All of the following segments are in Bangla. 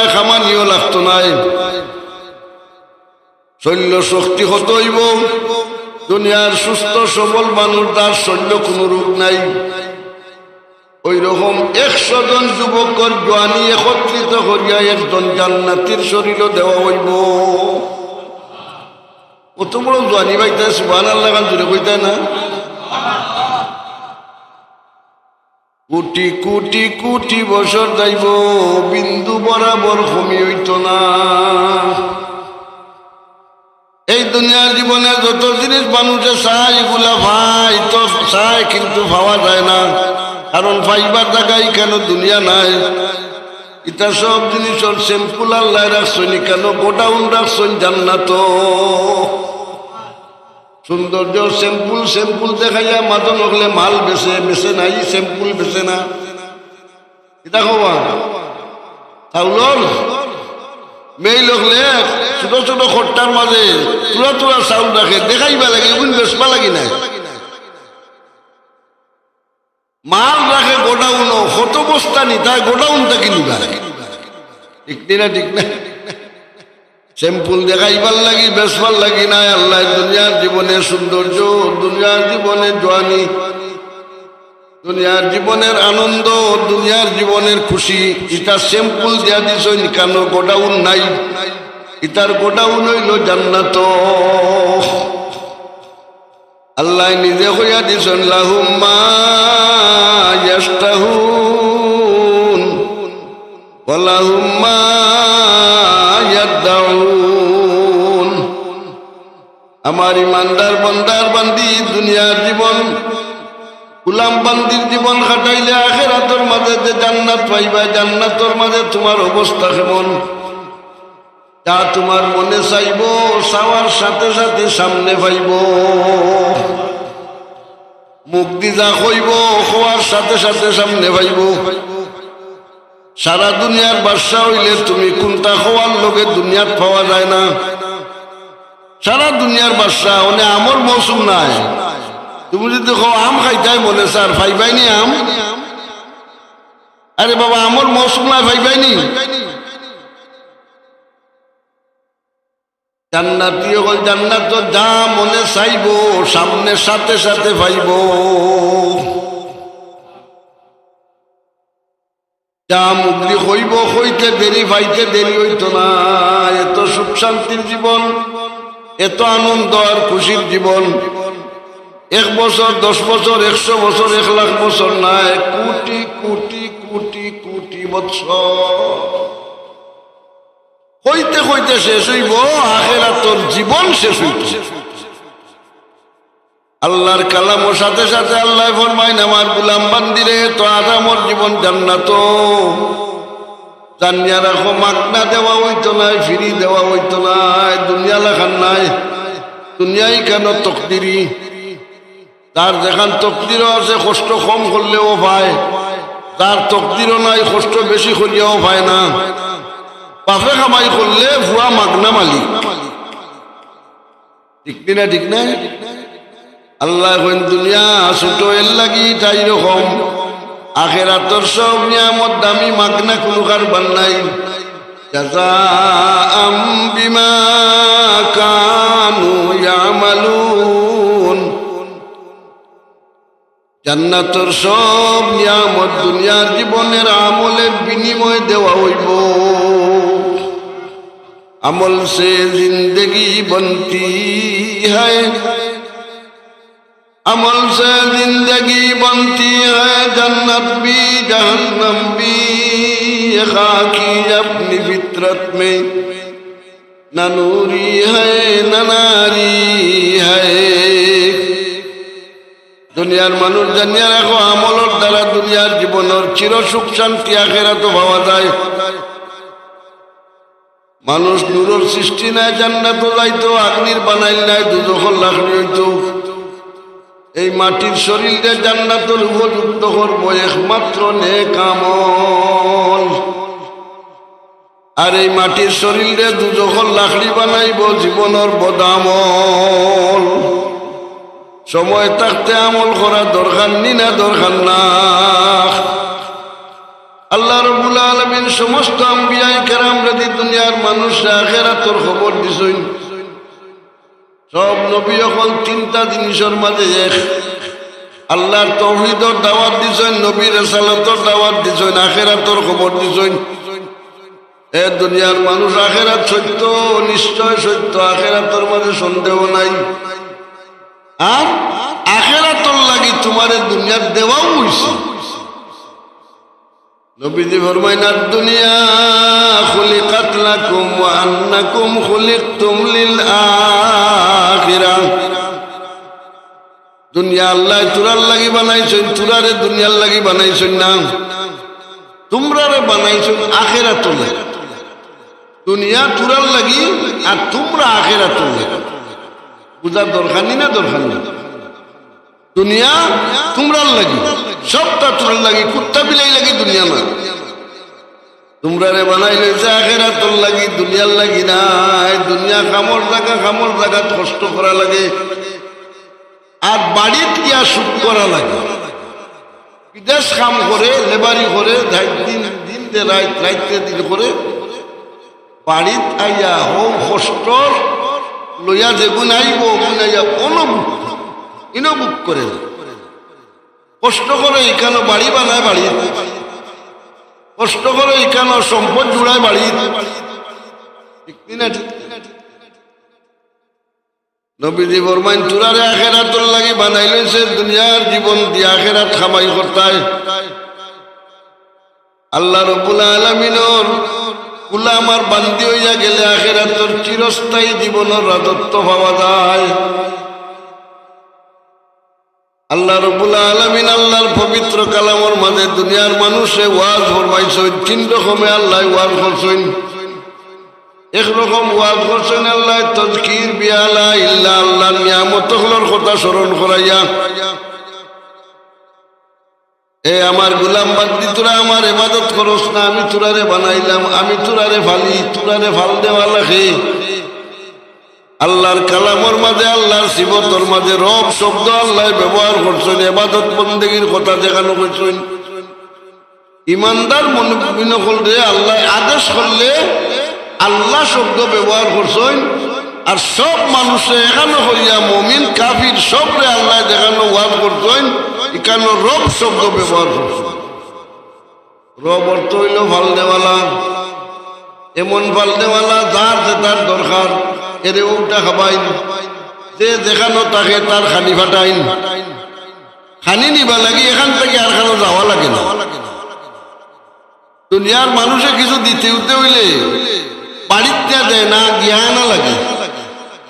নাই খামানিও লাগতো নাই। শৈল্য শক্তি হত হইব। দুনিয়ার সুস্থ, সবল মানুষ তার শৈল্য কোনো রোগ নাই। ওই রকম একশো জন যুবকর জোয়ানি একত্রিত করিয়া একজন জান্নাতির শরীরও দেওয়া হইব। কত বড় জোয়ানি বাইতে সুবান আল্লাহ গান জুড়ে কইতে না? কোটি কোটি কোটি বছর যাইব, বিন্দু বরাবর কমি হইত না। এই দুনিয়ার জীবনে যত জিনিস মানুষে চায় এগুলা ভাই, তো চায় কিন্তু পাওয়া যায় না। কারণ ফাইবার জায়গায় কেন দুনিয়া নাই? এটা সব জিনিসের স্যাম্পুল আল্লাহ রাখছনি কেন? গোডাউন রাখছন জান্নাত। সৌন্দর্য স্যাম্পুল স্যাম্পুল দেখাইয়া মাদন হলে মাল বেছে বেছে নাই স্যাম্পুল বেছে না। এটা কবা। চাউলর মেয়ে লোকলে ছোট ছোট খট্টার মাঝে তুলা তুলা চাউল রাখে দেখাইবা লাগে এগুলো বেসবা লাগি নাই। মাল রাখে গোডাউন কত বস্তা নি তাই গোডাউনটা কিনিবা। ঠিক না ঠিক না স্যাম্পুল দেখাইবার লাগি বেসবার লাগি নাই আল্লাহ দুনিয়ার জীবনে সৌন্দর্য দুনিয়ার জীবনে জোয়ানি দুনিয়ার জীবনের আনন্দ দুনিয়ার জীবনের খুশি এটা স্যাম্পুল দিয়া দিছ কেন গোডাউন নাই ইতার গোডাউন হইল জান্নাত আল্লাহ নিজে হইয়া দিছেন লাহুম্মা ইয়াস্তাহুন আমার ইমানদার বন্দার বান্দি, দুনিয়ার জীবন, গুলাম বান্দির জীবন কাটাইলে আখেরাতর মাঝে যে জান্নাত পাইবা, জান্নাতর মাঝে তোমার অবস্থা কেমন? যা তোমার মনে চাইব, চাওয়ার সাথে সাথে সামনে পাইব। মুক্তি যা কইব হওয়ার সাথে সাথে সামনে পাইব। সারা দুনিয়ার বাদশা হইলে তুমি কোনটা হওয়ার লোকে দুনিয়াত পাওয়া যায় না। সারা দুনিয়ার বাদশা মানে আমর মৌসুম নাই। তুমি যদি কো আম খাইতাই মনে, স্যার, ফাইবাইনি আম? আরে বাবা আমর মৌসুম নাই, ফাইবাইনি? জান্নাতি হল জান্নাত যা মনে চাইব, সামনে সাথে সাথে হইব, হইতে দেরি পাইতে দেরি হইত না। এত সুখ শান্তির জীবন। এত আনন্দ আর খুশির জীবন। এক বছর, দশ বছর, একশো বছর, এক লাখ বছর নাই, কোটি কোটি কোটি কোটি বছর। হইতে হইতে শেষ হইব আখেরা তোর জীবন শেষ হইত আল্লাহর কালামর সাথে সাথে আল্লাহ ফরমাইন আমার গুলাম বান্দিরে, তো আজ আমার জীবন জান্নাত। জানিয়া রাখো মাকনা দেওয়া হইতো নাই, ফিরি দেওয়া হইতো নাই, দুনিয়া লেখান নাই। দুনিয়াই কেন তকদিরি? তার যেখান তকদিরও আছে, কষ্ট কম করলেও পায়। তার তকদিরও নাই, কষ্ট বেশি করিয়াও পায় না। বাপে কামাই করলে ভুয়া মাগনা মালিক। ঠিক না ঠিক না? আল্লাহ দুনিয়া ছোট, এর লাগি তাই রকম। আখেরাতর সব নিয়ামত দামি মাগনা কোনো কারবার নাই জাযাআম বিমা কানু ইয়ামালুন। জান্নাতর সব নিয়ামত দুনিয়ার জীবনের আমলের বিনিময় দেওয়া হইব। আমল সে জিন্দগি বনতি হয়। سے زندگی بنتی জন্নত বি بھی جہنم بھی یہ خاکی اپنی فطرت میں نہ نوری ہے نہ ناری ہے দুনিয়ার মানুষ জানিয়া রাখো, আমলের দ্বারা দুনিয়ার জীবনের চির সুখ শান্তি আখেরা তো পাওয়া যায়। মানুষ নূরের সৃষ্টি নাই, জান্নাতও যাইতো আগ্নির বানাইল নাই দুজখন লাখ হইতো এই মাটির শরীরে জান্নাতুল উপযুক্ত করব একমাত্র নে কামল আর এই মাটির শরীরে দুজখল লাকড়ি বানাইব জীবনের বদামল সময় থাকতে আমল করা দরকার নি না, দরকার না। আল্লাহ রবুল আলমিন সমস্ত আম্বিয়াই কেরাম দুনিয়ার মানুষ আখেরাতর খবর দিছইন সব নবী এখন তিনটা জিনিসের মাঝে এক। আল্লাহর তৌহিদর দাওয়াত দিছেন, নবীর রেসালতর দাওয়াত দিছেন, আখেরাতর খবর দিছেন। এ দুনিয়ার মানুষ আখেরাত সত্য, নিশ্চয় সত্য, আখেরাতর মাঝে সন্দেহ নাই। আর আখেরাতর লাগি তোমার দুনিয়ার দেওয়াও হইছে। নবীজি ফরমাইন, আর দুনিয়া খুলিকাত লাকুম ওয়া আন্নাকুম খুলিকতুম লিল আখিরা দুনিয়া আল্লাহ তুরার লাগি তুরারে দুনিয়ার লাগি না। তোমরারে আখেরাতুল লাগি দুনিয়া তুরার লাগি আর তোমরা আখেরাতুল লাগি বুঝার দরকার নি দরকার দুনিয়া তোমরার লাগি, সবটা তোর লাগি, কুত্তা বিলাই লাগি দুনিয়া না। তোমরা রে বানাই লইছে আখেরা তোর লাগি, দুনিয়ার লাগি না দুনিয়া কামর জায়গা কামর জায়গা কষ্ট করা লাগে। আর বাড়িত গিয়া সুখ করা লাগে। বিদেশ কাম করে, লেবারি করে দিন দিন দে রাত রাইতে দিন করে, বাড়িত আইয়া হো কষ্ট, লইয়া যেগুন আইব ওগুন আইয়া অনুভূত ইনবুক করে কষ্ট করে এখানে বাড়ি বানায় বাড়ি। কষ্ট করে এখানে সম্পদ জুড়ায় বাড়ি? নবীজি বরমাইন তুরারে আখেরাতর লাগি বানাই লইছে, দুনিয়ার জীবন দিয়ে আখেরাত খামাই করতায়। আল্লাহ রবুল আলমিনর কুলা আমার বান্দি হইয়া গেলে আখেরাতর চিরস্থায়ী জীবনের রাজত্ব পাওয়া যায়। আল্লাহ রবুল আলমিন আল্লাহর পবিত্র কালামর মাঝে দুনিয়ার মানুষে ওয়াজ ফরমাইছেন, তিন রকমে আল্লাহ ওয়াজ করছেন। একরকম ওয়াজ করছেন আল্লাহ, তজকির বিয়ালা ইল্লা আল্লাহ, নিয়ামত হলর কথা স্মরণ করাইয়া। এ আমার গুলাম বাদ্দি তোরা আমার এবাদত করস না, আমি তোরারে বানাইলাম, আমি তোরারে ফালি, তোরারে ফাল দেওয়া লাগে। আল্লাহর কালামর মাঝে আল্লাহর শিবতর মাঝে রব শব্দ আল্লাহ ব্যবহার করছেন, এবাদত বন্দীর কথা দেখানো করছেন ইমানদার মনে করলে আল্লাহ আদেশ করলে আল্লাহ শব্দ ব্যবহার করছেন, আর সব মানুষে এখানে হইয়া মমিন, কাফির সবরে আল্লাহ দেখানো ওয়াজ করছেন এখানে রব শব্দ ব্যবহার করছেন। রব অর্থ হইল ভালো দেওয়ালা এমন ভালো দেওয়ালা যার যে তার দরকার। এরে উল্টা খাবাইন যে যেখানো তাকে তার খানি ফাটাইন খানি নিবা লাগি, এখান থেকে আর খানো যাওয়া লাগে না। দুনিয়ার মানুষে কিছু দিতে উঠতে হইলে বাড়িতে দেয় না গিয়া না লাগে।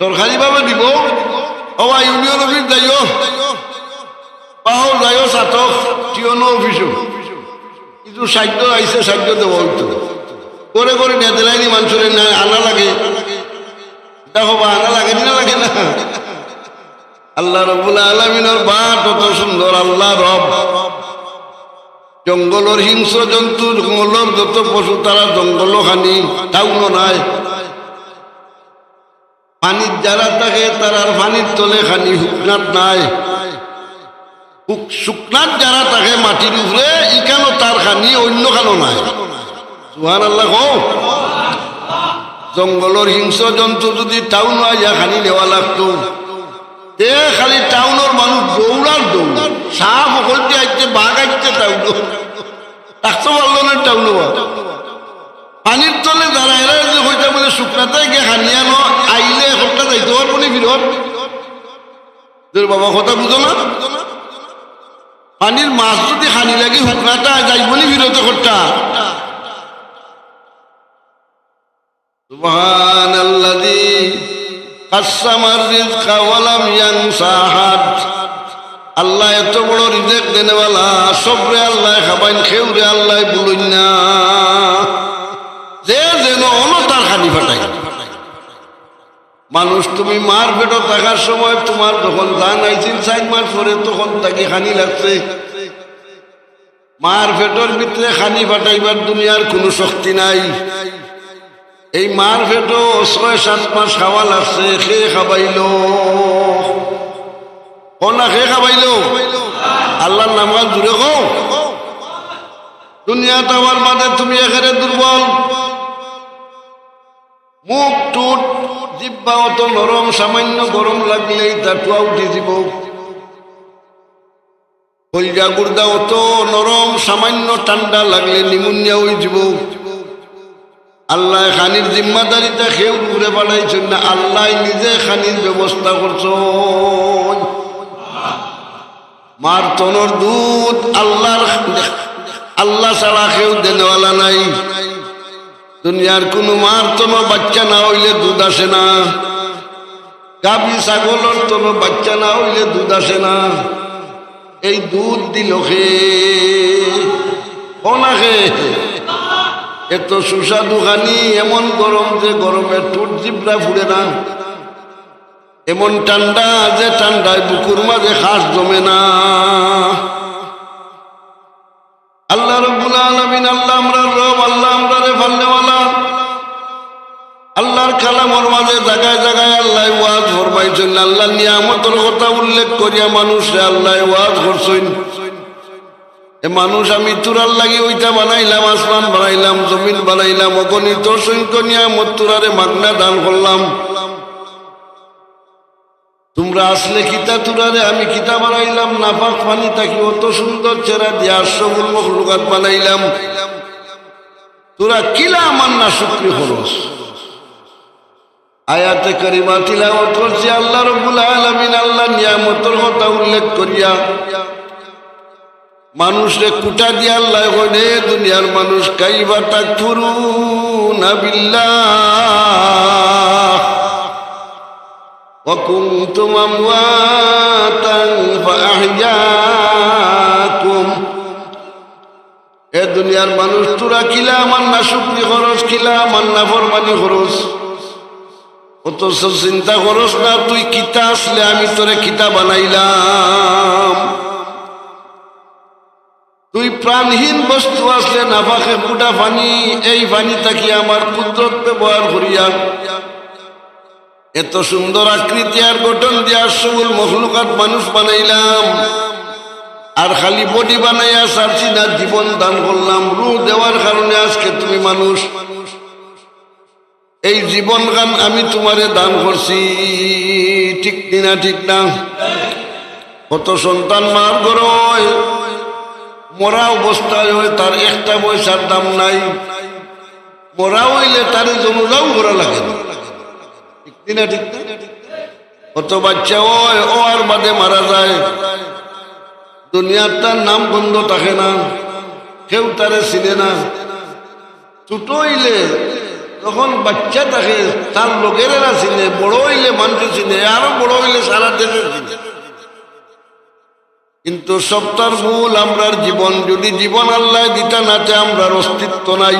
সরকারি ভাবে দিব। অবা ইউনিয়ন অফিস যাইও। পাহো যাইও সাতক টিওনো অফিসও। কিছু সাহায্য আইসে সাহায্য দেওয়া হইতো করে করে নেদেলাইনি মানুষের না আনা লাগে। জঙ্গলের হিংস্র জন্তু জঙ্গলের যত পশু, তারা জঙ্গল খানি টাউনও নাই। পানির যারা থাকে, তারার পানির তলে খানি শুকনাত নাই। শুকনাত যারা থাকে, মাটির উপরে ইখানো তার খানি অন্য খানো নাই। সুহান আল্লাহ কও। জঙ্গলের হিংস্র জন্তু যদি টাউন আইয়া খানি নেওয়া লাগতো তে খালি টাউনের মানুষ দৌড়ার দৌড় সাপ সকলতে আইতে, বাঘ আইতে টাউন। রাখতে পারল না টাউন পানির তলে এরা যে হইতে বলে শুকনাতে গিয়ে খানিয়া ন আইলে এখনটা যাইতে পারব নি তোর বাবা, কথা বুঝো না? পানির মাছ যদি হানি লাগে শুকনাটা যাইব নি ফিরত এখনটা سبحان الذي قسم الرزق ولم ينسى أحد আল্লাহ এত বড় রিজেক দেনেওয়ালা সবরে আল্লাহ খাবাইন খেউরে আল্লাহ বলুন না যে যেন অনতার খানি ফাটাই মানুষ তুমি মার পেট থাকার সময় তোমার যখন দান আইছিল চার মাস পরে তখন তাকে খানি লাগছে মার পেটর ভিতরে খানি ফাটাইবার দুনিয়ার কোনো শক্তি নাই এই মার পেটো ছয়, সাত মাস খাওয়া লাগছে, সে খাবাইল। ও না, সে খাবাইল? আল্লাহর নাম গান জুড়ে কো দুনিয়াটা আমার মাঝে তুমি এখানে দুর্বল। মুখ টুট, জিব্বা অত নরম, সামান্য গরম লাগলেই টুয়া উঠে যাব। কলজা গুর্দা অত নরম, সামান্য ঠান্ডা লাগলে নিমুনিয়া হয়ে যাব। আল্লাহ খানির জিম্মাদারিটা খেউ ঘুরে বানাইছেন না, আল্লাহ নিজে খানির ব্যবস্থা করছ মার তনর দুধ আল্লাহর আল্লাহ ছাড়া কেউ দেনেওয়ালা নাই। দুনিয়ার কোনো মার তন বাচ্চা না হইলে দুধ আসে না। গাবি ছাগলের তন বাচ্চা না হইলে দুধ আসে না। এই দুধ দিল খে খে এত সুস্বাদু খানি, এমন গরম যে গরমে টুট জিবরা ফুড়ে না। এমন ঠান্ডা যে ঠান্ডায় বুকুর মাঝে খাস জমে না। আল্লাহ রব্বুল আলমিন, আল্লাহ আমরা রব, আল্লাহ আমরা রে ফাল্লেওয়ালা আল্লাহর কালামর মাঝে জায়গায় জায়গায় আল্লাহ ওয়াজ ফরমাইছেন আল্লাহ নিয়ামতের কথা উল্লেখ করিয়া মানুষে আল্লাহ ওয়াজ করছেন। মানুষ আমি তুরার লাগি ওইটা বানাইলাম, আসমান বানাইলাম, জমিন বানাইলাম, অগণিত নিয়ামত তুরারে মাগনা দান করলাম। তোমরা আসলে কিতা তুরারে? আমি কিতা বানাইলাম? নাফাক পানি তাকি অত সুন্দর চেরা দিয়ে আশ্রমুল মখলুকাত বানাইলাম। তোরা কিলা আমার না শুক্রি খরচ আয়াতে করিমা তিলাওয়াত করছি, আল্লাহ রব্বুল আলামিন আল্লাহ নিয়ামতের কথা উল্লেখ করিয়া মানুষরে কুটা দিয়ে আল্লাহ কইনে দুনিয়ার মানুষ কাইবা তাকফুরু না বিল্লাহ وكنتم أمواتا فأحياكم এ দুনিয়ার মানুষ তোরা কিলা আমার না শুক্রি খরচ কিলা আমার না ফরমানি খরচ অথচ চিন্তা খরচ না তুই কিতা আসলে আমি তোরে কিতা বানাইলাম তুই প্রাণহীন বস্তু আসলে নাফাকে কুটা পানি এই পানি থাকি আমার কুদরত ব্যবহার করিয়া? এত সুন্দর আকৃতি আর গঠন দিয়া সবুল মখলুকাত মানুষ বানাইলাম। আর খালি বডি বানাইয়া সারছি না, জীবন দান করলাম। রু দেওয়ার কারণে আজকে তুমি মানুষ। এই জীবন গান আমি তোমারে দান করছি। ঠিক না ঠিক না? কত সন্তান মার গরয় মরা অবস্থায় হয় তার একটা পয়সার দাম নাই। মরা হইলে তার জনুরাও করা লাগে না। ঠিক কত বাচ্চা ওই, ও আর বাদে মারা যায়। দুনিয়ার তার নাম বন্ধ থাকে না। কেউ তারে চিনে না। ছোট হইলে তখন বাচ্চা থাকে, তার লোকেরা চিনে, বড় হইলে মানুষ চিনে, আরও বড় হইলে সারা দেশে চিনে। কিন্তু সপ্তাহ মূল আমরার জীবন। যদি জীবন আল্লাহ দিতে নাচে আমরার অস্তিত্ব নাই।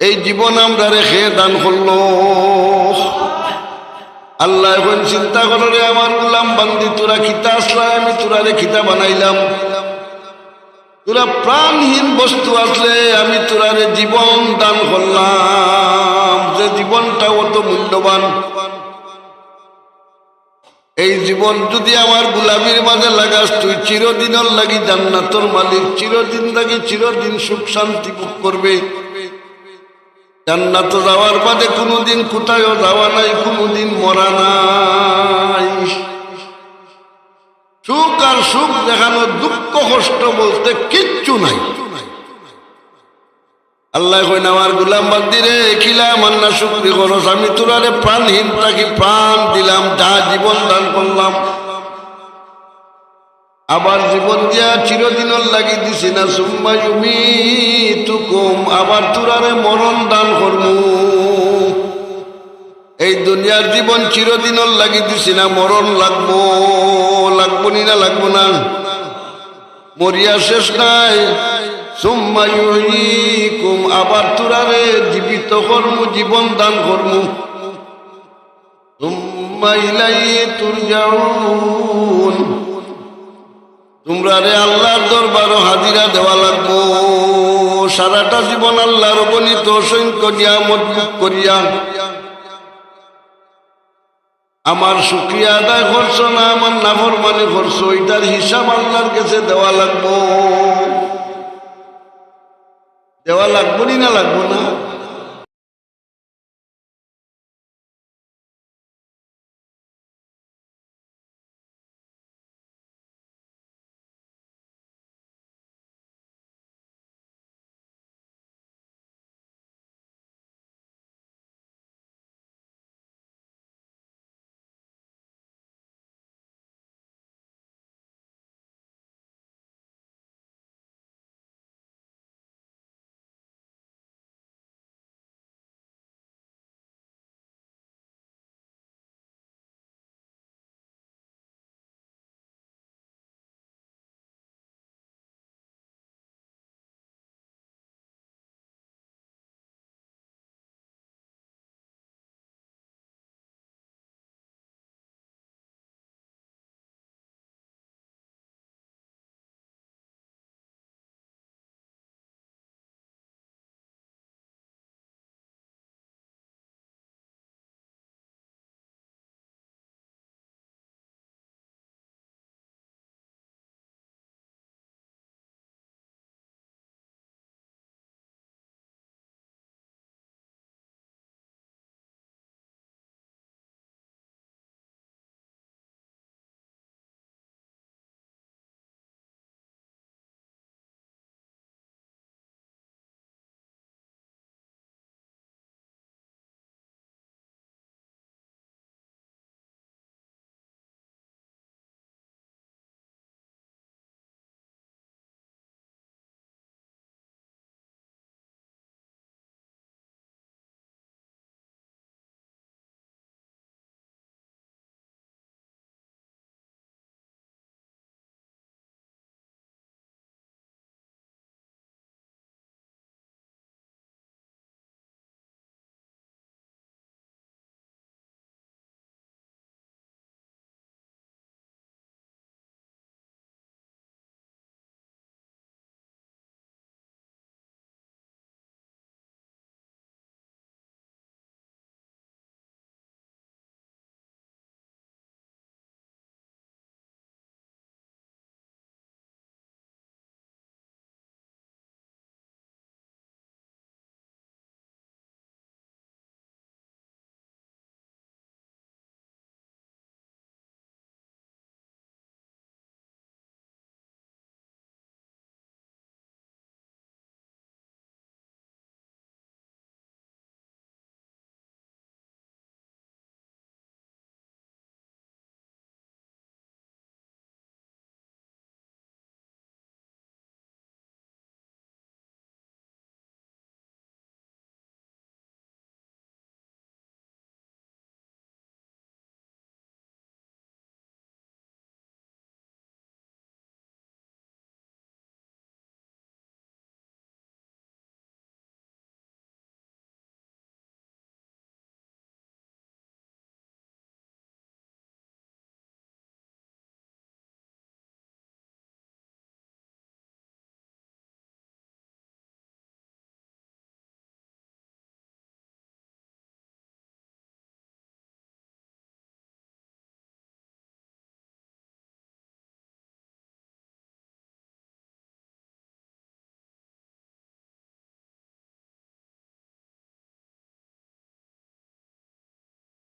এই জীবন আমরা রেখে দান করল। আল্লাহ এখন চিন্তা করে আমার গুলাম বান্দি, তোরা খিতা আসলাই আমি তোরা রে খিতা বানাইলাম। তোরা প্রাণহীন বস্তু আসলে, আমি তোরা রে জীবন দান করলাম। যে জীবনটা অত মূল্যবান। জীবন যদি আমার গুলামির মাঝে লাগাস, তুই চিরদিনের লাগি জান্নাতর মালিক। চিরদিন লাগি চিরদিন সুখ শান্তি ভোগ করবে। জান্নাত যাওয়ার বাদে কোনোদিন কোথায়ও যাওয়া নাই, কোনোদিন মরা নাই। সুখ আর সুখ দেখানো দুঃখ, কষ্ট বলতে কিচ্ছু নাই। আল্লাহ কইন, আমার গুলাম বান্দি রে খিলা মান্না, শুক্রি খরচ আমি তোরারে প্রাণহীন, তাকে প্রাণ দিলাম, যা জীবন দান করলাম। আবার জীবন দিয়া চিরদিনের লাগি দিছি না, সুম্মা ইউমি তুকুম আবার তোরারে মরণ দান করমু। এই দুনিয়ার জীবন চিরদিনের লাগি দিছি না, মরণ লাগবো লাগবো না লাগবো না। মরিয়া শেষ নাই। সুম্মা ইউহয়িকুম আবার তোরারে জীবিত কর্ম, জীবন দান কর্ম। তোমরা রে আল্লাহর দরবারও হাজিরা দেওয়া লাগবো। সারাটা জীবন আল্লাহর গণিত অসংখ্য ভোগ করিয়া। আমার সুক্রিয়া আদায় করছ না, আমার মানে করছ, এটার হিসাব আল্লাহর কাছে দেওয়া লাগবো। দেওয়া লাগবো নি লাগবো না?